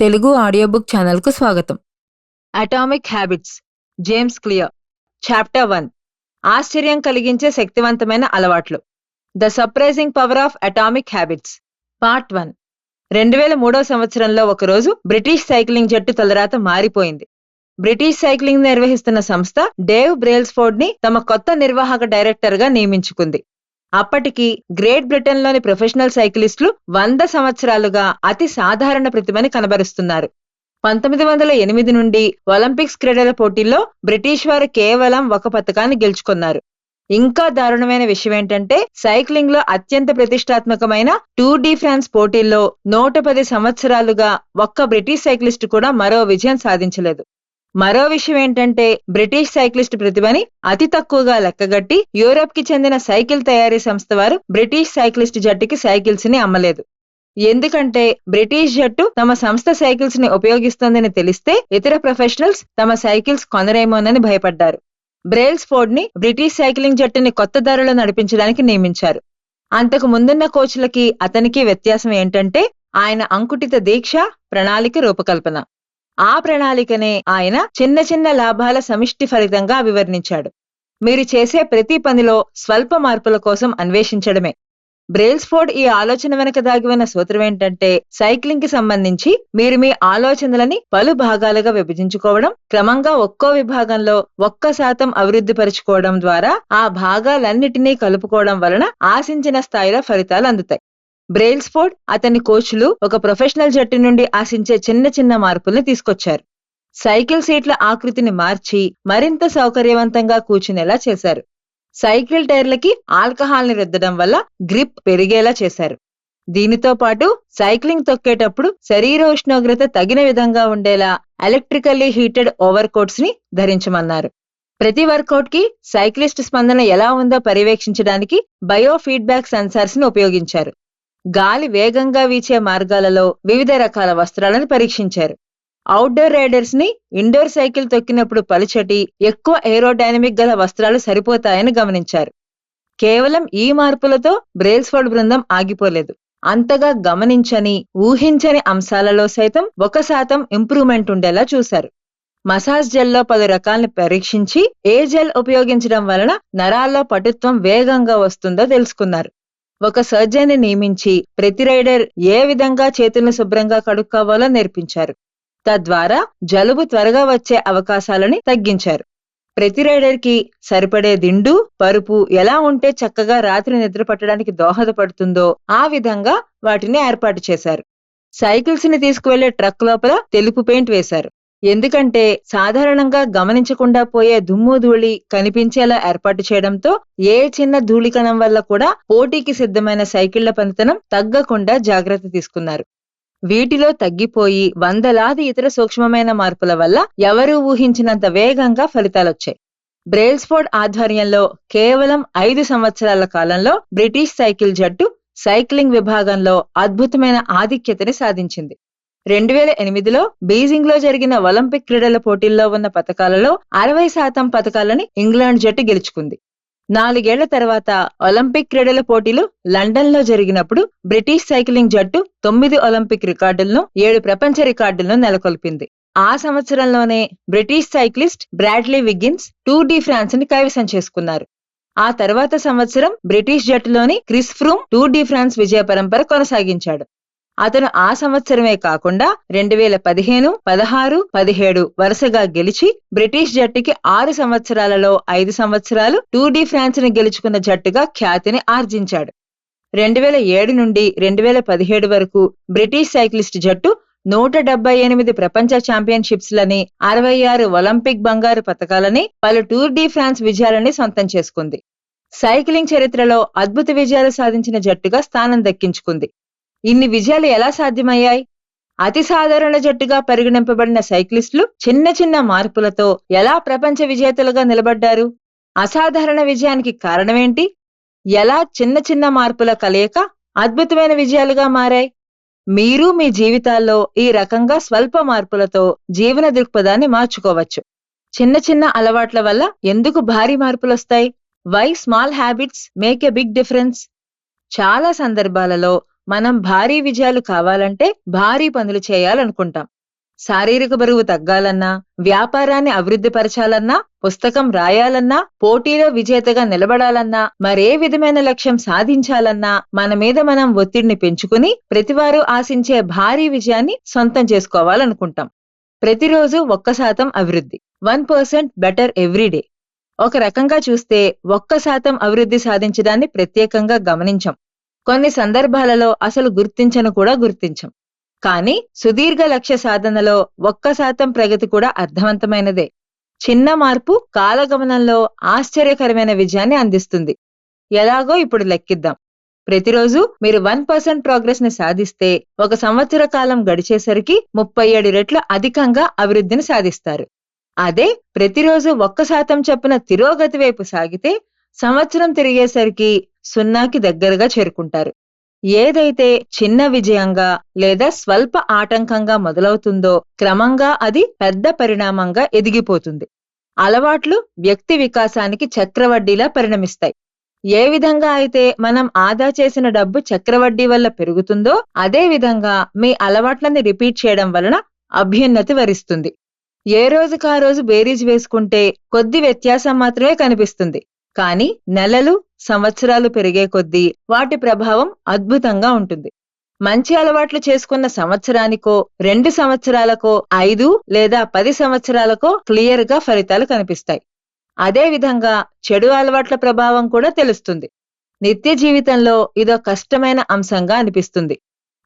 Telugu audio book ఛానల్కు స్వాగతం. Atomic habits James Clear chapter one. ఆశ్చర్యం కలిగించే శక్తివంతమైన అలవాట్లు. The surprising power of atomic habits part one. రెండు వేల మూడో సంవత్సరంలో ఒకరోజు బ్రిటిష్ సైక్లింగ్ జట్టు తలరాత మారిపోయింది. బ్రిటిష్ సైక్లింగ్ నిర్వహిస్తున్న సంస్థ డేవ్ బ్రేల్స్ఫోర్డ్ని తమ కొత్త నిర్వాహక డైరెక్టర్గా నియమించుకుంది. అప్పటికి గ్రేట్ బ్రిటన్లోని ప్రొఫెషనల్ సైక్లిస్టులు వంద సంవత్సరాలుగా అతి సాధారణ ప్రతిభని కనబరుస్తున్నారు. పంతొమ్మిది వందల ఎనిమిది నుండి ఒలింపిక్స్ క్రీడల పోటీల్లో బ్రిటిష్ వారు కేవలం ఒక పథకాన్ని గెలుచుకున్నారు. ఇంకా దారుణమైన విషయం ఏంటంటే సైక్లింగ్లో అత్యంత ప్రతిష్టాత్మకమైన టూ డి ఫ్రాన్స్ పోటీల్లో నూట పది సంవత్సరాలుగా ఒక్క బ్రిటిష్ సైక్లిస్ట్ కూడా మరో విజయం సాధించలేదు. మరో విషయం ఏంటంటే బ్రిటిష్ సైక్లిస్ట్ ప్రతిభని అతి తక్కువగా లెక్కగట్టి యూరోప్కి చెందిన సైకిల్ తయారీ సంస్థ వారు బ్రిటిష్ సైక్లిస్ట్ జట్టుకి సైకిల్స్ని అమ్మలేదు. ఎందుకంటే బ్రిటిష్ జట్టు తమ సంస్థ సైకిల్స్ని ఉపయోగిస్తోందని తెలిస్తే ఇతర ప్రొఫెషనల్స్ తమ సైకిల్స్ కొనరేమోనని భయపడ్డారు. బ్రేల్స్ ఫోర్డ్ని బ్రిటిష్ సైక్లింగ్ జట్టుని కొత్త ధరలో నడిపించడానికి నియమించారు. అంతకు ముందున్న కోచ్లకి అతనికి వ్యత్యాసం ఏంటంటే ఆయన అంకుటిత దీక్ష ప్రణాళిక రూపకల్పన. ఆ ప్రణాళికనే ఆయన చిన్న చిన్న లాభాల సమిష్టి ఫలితంగా వివరించాడు. మీరు చేసే ప్రతి పనిలో స్వల్ప మార్పుల కోసం అన్వేషించడమే. బ్రేల్స్ఫోర్డ్ ఈ ఆలోచన వెనక దాగి ఉన్న సూత్రం ఏంటంటే సైక్లింగ్కి సంబంధించి మీరు మీ ఆలోచనలని పలు భాగాలుగా విభజించుకోవడం క్రమంగా ఒక్కో విభాగంలో ఒక్క శాతం అభివృద్ధి పరుచుకోవడం ద్వారా ఆ భాగాలన్నిటినీ కలుపుకోవడం వలన ఆశించిన స్థాయిలో ఫలితాలు అందుతాయి. బ్రెయిల్స్ఫోర్డ్ అతని కోచ్లు ఒక ప్రొఫెషనల్ జట్టు నుండి ఆశించే చిన్న చిన్న మార్పుల్ని తీసుకొచ్చారు. సైకిల్ సీట్ల ఆకృతిని మార్చి మరింత సౌకర్యవంతంగా కూర్చునేలా చేశారు. సైకిల్ టైర్లకి ఆల్కహాల్ని రుద్దడం వల్ల గ్రిప్ పెరిగేలా చేశారు. దీనితో పాటు సైక్లింగ్ తొక్కేటప్పుడు శరీర ఉష్ణోగ్రత తగిన విధంగా ఉండేలా ఎలక్ట్రికల్లీ హీటెడ్ ఓవర్ కోట్స్ని ధరించమన్నారు. ప్రతి వర్కౌట్కి సైక్లిస్ట్ స్పందన ఎలా ఉందో పర్యవేక్షించడానికి బయో ఫీడ్బ్యాక్ సెన్సార్స్ని ఉపయోగించారు. గాలి వేగంగా వీచే మార్గాలలో వివిధ రకాల వస్త్రాలను పరీక్షించారు. అవుట్డోర్ రైడర్స్ని ఇండోర్ సైకిల్ తొక్కినప్పుడు పలుచటి ఎక్కువ ఏరోడైనమిక్ గల వస్త్రాలు సరిపోతాయని గమనించారు. కేవలం ఈ మార్పులతో బ్రేల్స్ఫోర్డ్ బృందం ఆగిపోలేదు. అంతగా గమనించని ఊహించని అంశాలలో సైతం ఒక శాతం ఇంప్రూవ్మెంట్ ఉండేలా చూశారు. మసాజ్ జెల్లో పలు రకాలను పరీక్షించి ఏ జెల్ ఉపయోగించడం వలన నరాల్లో పటుత్వం వేగంగా వస్తుందో తెలుసుకున్నారు. ఒక సర్జన్ని నియమించి ప్రతి రైడర్ ఏ విధంగా చేతులను శుభ్రంగా కడుక్కోవాలో నేర్పించారు. తద్వారా జలుబు త్వరగా వచ్చే అవకాశాలని తగ్గించారు. ప్రతి రైడర్కి సరిపడే దిండు పరుపు ఎలా ఉంటే చక్కగా రాత్రి నిద్ర పట్టడానికి దోహదపడుతుందో ఆ విధంగా వాటిని ఏర్పాటు చేశారు. సైకిల్స్ని తీసుకువెళ్ళే ట్రక్ లోపల తెలుపు పెయింట్ వేశారు. ఎందుకంటే సాధారణంగా గమనించకుండా పోయే దుమ్ము ధూళి కనిపించేలా ఏర్పాటు చేయడంతో ఏ చిన్న ధూళికణం వల్ల కూడా పోటీకి సిద్ధమైన సైకిళ్ళ పనితనం తగ్గకుండా జాగ్రత్త తీసుకున్నారు. వీటిలో తగ్గిపోయి వందలాది ఇతర సూక్ష్మమైన మార్పుల వల్ల ఎవరూ ఊహించినంత వేగంగా ఫలితాలొచ్చాయి. బ్రేల్స్ఫోర్డ్ ఆధ్వర్యంలో కేవలం ఐదు సంవత్సరాల కాలంలో బ్రిటిష్ సైకిల్ జట్టు సైక్లింగ్ విభాగంలో అద్భుతమైన ఆధిక్యతని సాధించింది. రెండు వేల ఎనిమిదిలో బీజింగ్లో జరిగిన ఒలింపిక్ క్రీడల పోటీల్లో ఉన్న పథకాలలో అరవై శాతం పథకాలని ఇంగ్లాండ్ జట్టు గెలుచుకుంది. నాలుగేళ్ళ తర్వాత ఒలింపిక్ క్రీడల పోటీలు లండన్లో జరిగినప్పుడు బ్రిటిష్ సైక్లింగ్ జట్టు తొమ్మిది ఒలింపిక్ రికార్డులను ఏడు ప్రపంచ రికార్డులను నెలకొల్పింది. ఆ సంవత్సరంలోనే British cyclist Bradley Wiggins Tour de ఫ్రాన్స్ని కైవసం చేసుకున్నారు. ఆ తర్వాత సంవత్సరం British జట్టులోని Chris Froome Tour de France విజయ పరంపర కొనసాగించాడు. అతను ఆ సంవత్సరమే కాకుండా రెండు వేల పదిహేను పదహారు పదిహేడు వరుసగా గెలిచి బ్రిటిష్ జట్టుకి ఆరు సంవత్సరాలలో ఐదు సంవత్సరాలు టూర్ డి ఫ్రాన్స్ని గెలుచుకున్న జట్టుగా ఖ్యాతిని ఆర్జించాడు. రెండు వేల ఏడు నుండి రెండు వేల పదిహేడు వరకు బ్రిటిష్ సైక్లిస్ట్ జట్టు నూట డెబ్బై ఎనిమిది ప్రపంచ ఛాంపియన్షిప్స్ లని అరవై ఆరు ఒలింపిక్ బంగారు పథకాలని పలు టూర్ డి ఫ్రాన్స్ విజయాలని సొంతం చేసుకుంది. సైక్లింగ్ చరిత్రలో అద్భుత విజయాలు సాధించిన జట్టుగా స్థానం దక్కించుకుంది. ఇన్ని విజయాలు ఎలా సాధ్యమయ్యాయి? అతి సాధారణ జట్టుగా పరిగణింపబడిన సైక్లిస్టులు చిన్న చిన్న మార్పులతో ఎలా ప్రపంచ విజేతలుగా నిలబడ్డారు? అసాధారణ విజయానికి కారణమేంటి? ఎలా చిన్న చిన్న మార్పుల కలయిక అద్భుతమైన విజయాలుగా మారాయి? మీరు మీ జీవితాల్లో ఈ రకంగా స్వల్ప మార్పులతో జీవన దృక్పథాన్ని మార్చుకోవచ్చు. చిన్న చిన్న అలవాట్ల వల్ల ఎందుకు భారీ మార్పులొస్తాయి? Why small habits make a big difference చాలా సందర్భాలలో మనం భారీ విజయాలు కావాలంటే భారీ పనులు చేయాలనుకుంటాం. శారీరక బరువు తగ్గాలన్నా వ్యాపారాన్ని అభివృద్ధి పరచాలన్నా పుస్తకం రాయాలన్నా పోటీలో విజేతగా నిలబడాలన్నా మరే విధమైన లక్ష్యం సాధించాలన్నా మన మీద మనం ఒత్తిడిని పెంచుకుని ప్రతివారు ఆశించే భారీ విజయాన్ని సొంతం చేసుకోవాలనుకుంటాం. ప్రతిరోజు ఒక్క శాతం అభివృద్ధి వన్ పర్సెంట్ బెటర్ ఎవ్రీడే ఒక రకంగా చూస్తే ఒక్క శాతం అభివృద్ధి సాధించడాన్ని ప్రత్యేకంగా గమనించాం. కొన్ని సందర్భాలలో అసలు గుర్తించను కూడా గుర్తించం. కానీ సుదీర్ఘ లక్ష్య సాధనలో ఒక్క శాతం ప్రగతి కూడా అర్థవంతమైనదే. చిన్న మార్పు కాలగమనంలో ఆశ్చర్యకరమైన విజయాన్ని అందిస్తుంది. ఎలాగో ఇప్పుడు లెక్కిద్దాం. ప్రతిరోజు మీరు వన్ పర్సెంట్ ప్రోగ్రెస్ని సాధిస్తే ఒక సంవత్సర కాలం గడిచేసరికి ముప్పై ఏడు రెట్లు అధికంగా అభివృద్ధిని సాధిస్తారు. అదే ప్రతిరోజు ఒక్క శాతం చొప్పున తిరోగతి వైపు సాగితే సంవత్సరం తిరిగేసరికి సున్నాకి దగ్గరగా చేరుకుంటారు. ఏదైతే చిన్న విజయంగా లేదా స్వల్ప ఆటంకంగా మొదలవుతుందో క్రమంగా అది పెద్ద పరిణామంగా ఎదిగిపోతుంది. అలవాట్లు వ్యక్తి వికాసానికి చక్రవడ్డీలా పరిణమిస్తాయి. ఏ విధంగా అయితే మనం ఆదా చేసిన డబ్బు చక్రవడ్డీ వల్ల పెరుగుతుందో అదే విధంగా మీ అలవాట్లని రిపీట్ చేయడం వలన అభ్యున్నతి వరిస్తుంది. ఏ రోజుకా రోజు బేరీజ్ వేసుకుంటే కొద్ది వ్యత్యాసం మాత్రమే కనిపిస్తుంది. కానీ నెలలు సంవత్సరాలు పెరిగే కొద్దీ వాటి ప్రభావం అద్భుతంగా ఉంటుంది. మంచి అలవాట్లు చేసుకున్న సంవత్సరానికో రెండు సంవత్సరాలకో ఐదు లేదా పది సంవత్సరాలకో క్లియర్గా ఫలితాలు కనిపిస్తాయి. అదే విధంగా చెడు అలవాట్ల ప్రభావం కూడా తెలుస్తుంది. నిత్య జీవితంలో ఇదో కష్టమైన అంశంగా అనిపిస్తుంది.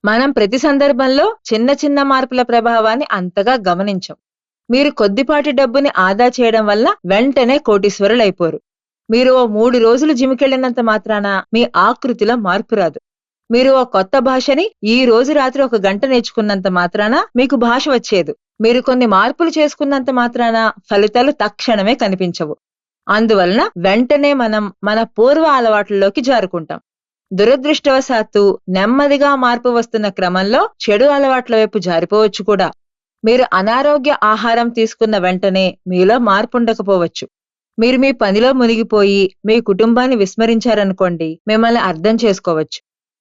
మనం ప్రతి సందర్భంలో చిన్న చిన్న మార్పుల ప్రభావాన్ని అంతగా గమనించం. మీరు కొద్దిపాటి డబ్బుని ఆదా చేయడం వల్ల వెంటనే కోటీశ్వరులైపోరు. మీరు ఓ మూడు రోజులు జిమ్కెళ్ళినంత మాత్రాన మీ ఆకృతిలో మార్పు రాదు. మీరు ఓ కొత్త భాషని ఈ రోజు రాత్రి ఒక గంట నేర్చుకున్నంత మాత్రాన మీకు భాష వచ్చేదు. మీరు కొన్ని మార్పులు చేసుకున్నంత మాత్రాన ఫలితాలు తక్షణమే కనిపించవు. అందువలన వెంటనే మనం మన పూర్వ అలవాట్లలోకి జారుకుంటాం. దురదృష్టవశాత్తు నెమ్మదిగా మార్పు వస్తున్న క్రమంలో చెడు అలవాట్ల వైపు జారిపోవచ్చు కూడా. మీరు అనారోగ్య ఆహారం తీసుకున్న వెంటనే మీలో మార్పు ఉండకపోవచ్చు. మీరు మీ పనిలో మునిగిపోయి మీ కుటుంబాన్ని విస్మరించారనుకోండి మిమ్మల్ని అర్థం చేసుకోవచ్చు.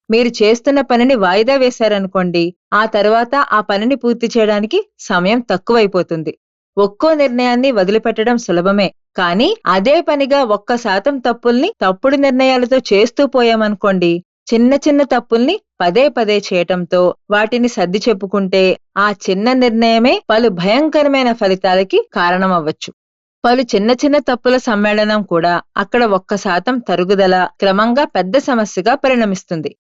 మీరు చేస్తున్న పనిని వాయిదా వేశారనుకోండి ఆ తర్వాత ఆ పనిని పూర్తి చేయడానికి సమయం తక్కువైపోతుంది. ఒక్కో నిర్ణయాన్ని వదిలిపెట్టడం సులభమే కానీ అదే పనిగా ఒక్క శాతం తప్పుల్ని తప్పుడు నిర్ణయాలతో చేస్తూ పోయామనుకోండి చిన్న చిన్న తప్పుల్ని పదే పదే చేయటంతో వాటిని సర్ది చెప్పుకుంటే ఆ చిన్న నిర్ణయమే పలు భయంకరమైన ఫలితాలకి కారణమవ్వచ్చు. పలు చిన్న చిన్న తప్పుల సమ్మేళనం కూడా అక్కడ ఒక్క శాతం తరుగుదల క్రమంగా పెద్ద సమస్యగా పరిణమిస్తుంది.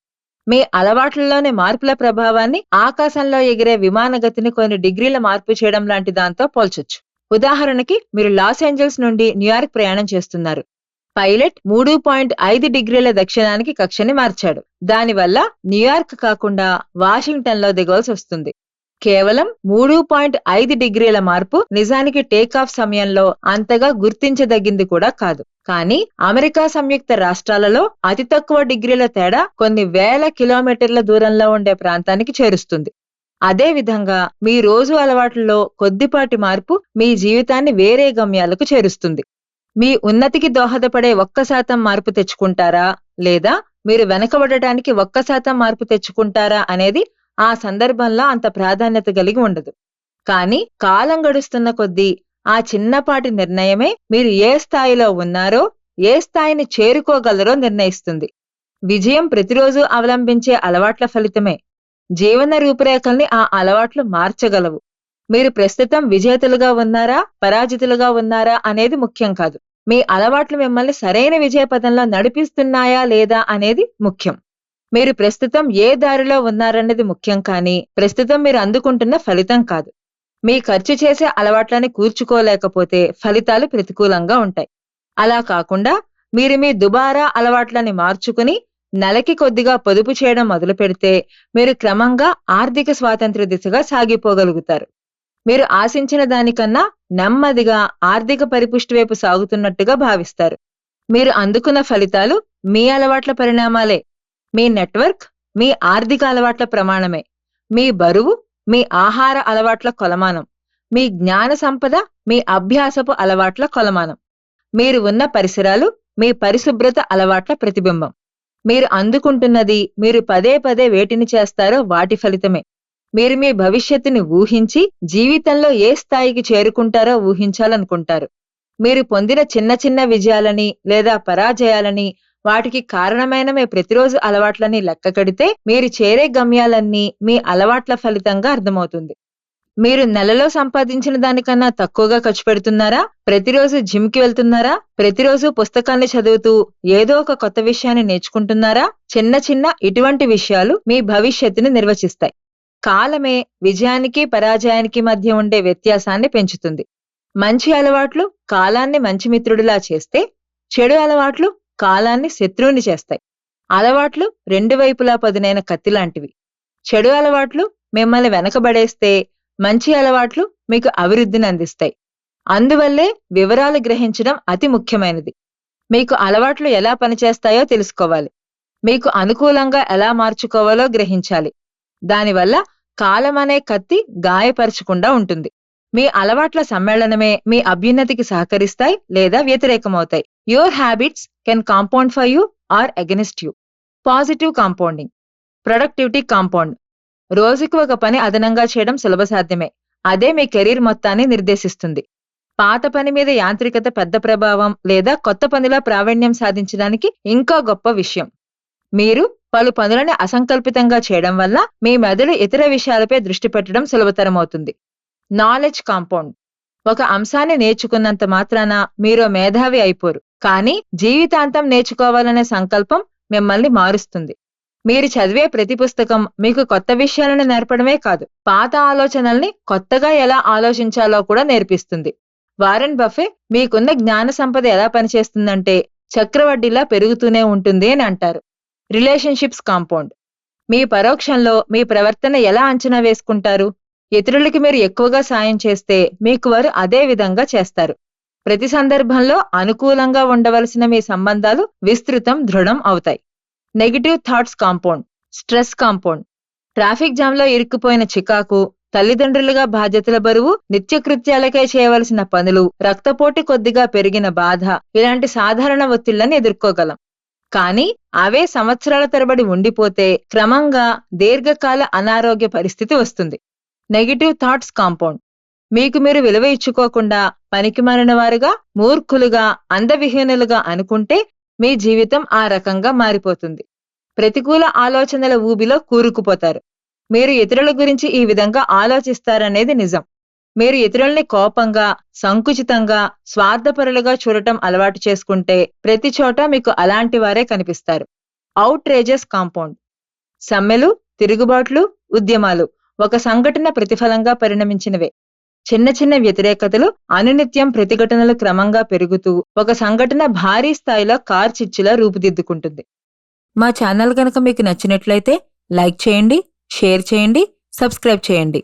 మీ అలవాట్లలోని మార్పుల ప్రభావాన్ని ఆకాశంలో ఎగిరే విమానగతిని కొన్ని డిగ్రీల మార్పు చేయడం లాంటి దాంతో పోల్చొచ్చు. ఉదాహరణకి మీరు లాస్ ఏంజల్స్ నుండి న్యూయార్క్ ప్రయాణం చేస్తున్నారు. పైలట్ మూడు పాయింట్ ఐదు డిగ్రీల దక్షిణానికి కక్షని మార్చాడు. దానివల్ల న్యూయార్క్ కాకుండా వాషింగ్టన్లో దిగవలసి వస్తుంది. కేవలం మూడు పాయింట్ ఐదు డిగ్రీల మార్పు నిజానికి టేకాఫ్ సమయంలో అంతగా గుర్తించదగింది కూడా కాదు. కానీ అమెరికా సంయుక్త రాష్ట్రాలలో అతి తక్కువ డిగ్రీల తేడా కొన్ని వేల కిలోమీటర్ల దూరంలో ఉండే ప్రాంతానికి చేరుస్తుంది. అదే విధంగా మీ రోజు అలవాట్లలో కొద్దిపాటి మార్పు మీ జీవితాన్ని వేరే గమ్యాలకు చేరుస్తుంది. మీ ఉన్నతికి దోహదపడే ఒక్క శాతం మార్పు తెచ్చుకుంటారా? లేదా మీరు వెనకబడటానికి ఒక్క శాతం మార్పు తెచ్చుకుంటారా? అనేది ఆ సందర్భంలో అంత ప్రాధాన్యత కలిగి ఉండదు. కానీ కాలం గడుస్తున్న కొద్దీ ఆ చిన్నపాటి నిర్ణయమే మీరు ఏ స్థాయిలో ఉన్నారో ఏ స్థాయిని చేరుకోగలరో నిర్ణయిస్తుంది. విజయం ప్రతిరోజు అవలంబించే అలవాట్ల ఫలితమే. జీవన రూపురేఖల్ని ఆ అలవాట్లు మార్చగలవు. మీరు ప్రస్తుతం విజేతలుగా ఉన్నారా పరాజితులుగా ఉన్నారా అనేది ముఖ్యం కాదు. మీ అలవాట్లు మిమ్మల్ని సరైన విజయ పదంలో నడిపిస్తున్నాయా లేదా అనేది ముఖ్యం. మీరు ప్రస్తుతం ఏ దారిలో ఉన్నారన్నది ముఖ్యం కానీ ప్రస్తుతం మీరు అందుకుంటున్న ఫలితం కాదు. మీ ఖర్చు చేసే అలవాట్లని కూర్చుకోలేకపోతే ఫలితాలు ప్రతికూలంగా ఉంటాయి. అలా కాకుండా మీరు మీ దుబారా అలవాట్లని మార్చుకుని నెలకి కొద్దిగా పొదుపు చేయడం మొదలు పెడితే మీరు క్రమంగా ఆర్థిక స్వాతంత్ర దిశగా సాగిపోగలుగుతారు. మీరు ఆశించిన దానికన్నా నెమ్మదిగా ఆర్థిక పరిపుష్టి వైపు సాగుతున్నట్టుగా భావిస్తారు. మీరు అందుకున్న ఫలితాలు మీ అలవాట్ల పరిణామాలే. మీ నెట్వర్క్ మీ ఆర్థిక అలవాట్ల ప్రమాణమే. మీ బరువు మీ ఆహార అలవాట్ల కొలమానం. మీ జ్ఞాన సంపద మీ అభ్యాసపు అలవాట్ల కొలమానం. మీరు ఉన్న పరిసరాలు మీ పరిశుభ్రత అలవాట్ల ప్రతిబింబం. మీరు అందుకుంటున్నది మీరు పదే పదే వేటిని చేస్తారో వాటి ఫలితమే. మీరు మీ భవిష్యత్తుని ఊహించి జీవితంలో ఏ స్థాయికి చేరుకుంటారో ఊహించాలనుకుంటారు. మీరు పొందిన చిన్న చిన్న విజయాలని లేదా పరాజయాలని వాటికి కారణమైన మీ ప్రతిరోజు అలవాట్లని లెక్క కడితే మీరు చేరే గమ్యాలన్నీ మీ అలవాట్ల ఫలితంగా అర్థమవుతుంది. మీరు నెలలో సంపాదించిన దానికన్నా తక్కువగా ఖర్చు పెడుతున్నారా? ప్రతిరోజు జిమ్కి వెళ్తున్నారా? ప్రతిరోజు పుస్తకాన్ని చదువుతూ ఏదో ఒక కొత్త విషయాన్ని నేర్చుకుంటున్నారా? చిన్న చిన్న ఇటువంటి విషయాలు మీ భవిష్యత్తుని నిర్వచిస్తాయి. కాలమే విజయానికి పరాజయానికి మధ్య ఉండే వ్యత్యాసాన్ని పెంచుతుంది. మంచి అలవాట్లు కాలాన్ని మంచి మిత్రుడిలా చేస్తే చెడు అలవాట్లు కాలాన్ని శత్రువుని చేస్తాయి. అలవాట్లు రెండు వైపులా పదునైన కత్తి లాంటివి చెడు అలవాట్లు మిమ్మల్ని వెనకబడేస్తే మంచి అలవాట్లు మీకు అభివృద్ధిని అందిస్తాయి. అందువల్లే వివరాలు గ్రహించడం అతి ముఖ్యమైనది. మీకు అలవాట్లు ఎలా పనిచేస్తాయో తెలుసుకోవాలి. మీకు అనుకూలంగా ఎలా మార్చుకోవాలో గ్రహించాలి. దానివల్ల కాలం అనే కత్తి గాయపరచకుండా ఉంటుంది. మీ అలవాట్ల సమ్మేళనమే మీ అభ్యున్నతికి సహకరిస్తాయి లేదా వ్యతిరేకమవుతాయి. Your habits can compound for you or against you positive compounding productivity compound రోజుకు ఒక పని అదనంగా చేయడం సులభ సాధ్యమే అదే మీ కెరీర్ మొత్తాన్ని నిర్దేశిస్తుంది. పాత పని మీద యాంత్రికత పెద్ద ప్రభావం లేదా కొత్త పనిలో ప్రావీణ్యం సాధించడానికి ఇంకా గొప్ప విషయం. మీరు పలు పనులను అసంకల్పితంగా చేయడం వల్ల మీ మెదడు ఇతర విషయాలపై దృష్టి పెట్టడం సులభతరమవుతుంది. నాలెడ్జ్ కాంపౌండ్ ఒక అంశాన్ని నేర్చుకున్నంత మాత్రాన మీరు మేధావి అయిపోరు. కానీ జీవితాంతం నేర్చుకోవాలనే సంకల్పం మిమ్మల్ని మారుస్తుంది. మీరు చదివే ప్రతి పుస్తకం మీకు కొత్త విషయాలను నేర్పడమే కాదు పాత ఆలోచనల్ని కొత్తగా ఎలా ఆలోచించాలో కూడా నేర్పిస్తుంది. వారెన్ బఫే మీకున్న జ్ఞాన సంపద ఎలా పనిచేస్తుందంటే చక్రవడ్డీలా పెరుగుతూనే ఉంటుంది అని అంటారు. Relationships compound. మీ పరోక్షంలో మీ ప్రవర్తన ఎలా అంచనా వేసుకుంటారు? ఇతరులకి మీరు ఎక్కువగా సాయం చేస్తే మీకు వారు అదే విధంగా చేస్తారు. ప్రతి సందర్భంలో అనుకూలంగా ఉండవలసిన మీ సంబంధాలు విస్తృతం దృఢం అవుతాయి. Negative thoughts compound stress compound traffic జామ్లో ఇరుక్కుపోయిన చికాకు తల్లిదండ్రులుగా బాధ్యతల బరువు నిత్యకృత్యాలకై చేయవలసిన పనులు రక్తపోటు కొద్దిగా పెరిగిన బాధ ఇలాంటి సాధారణ ఒత్తిళ్ళను ఎదుర్కోగలం. కానీ అవే సంవత్సరాల తరబడి ఉండిపోతే క్రమంగా దీర్ఘకాల అనారోగ్య పరిస్థితి వస్తుంది. నెగిటివ్ థాట్స్ కాంపౌండ్ మీకు మీరు విలువ ఇచ్చుకోకుండా పనికిమాలిన వారుగా మూర్ఖులుగా అందవిహీనులుగా అనుకుంటే మీ జీవితం ఆ రకంగా మారిపోతుంది. ప్రతికూల ఆలోచనల ఊబిలో కూరుకుపోతారు. మీరు ఇతరుల గురించి ఈ విధంగా ఆలోచిస్తారనేది నిజం. మీరు ఇతరుల్ని కోపంగా సంకుచితంగా స్వార్థపరులుగా చూడటం అలవాటు చేసుకుంటే ప్రతి చోట మీకు అలాంటి వారే కనిపిస్తారు. అవుట్ రేజెస్ కాంపౌండ్ సమ్మెలు తిరుగుబాట్లు ఉద్యమాలు. ఒక సంఘటన ప్రతిఫలంగా పరిణమించినవే. చిన్న చిన్న వ్యతిరేకతలు అనునిత్యం ప్రతిఘటనలు క్రమంగా పెరుగుతూ ఒక సంఘటన భారీ స్థాయిలో కార్చిచ్చులా రూపుదిద్దుకుంటుంది. మా ఛానల్ కనుక మీకు నచ్చినట్లయితే లైక్ చేయండి షేర్ చేయండి సబ్స్క్రైబ్ చేయండి.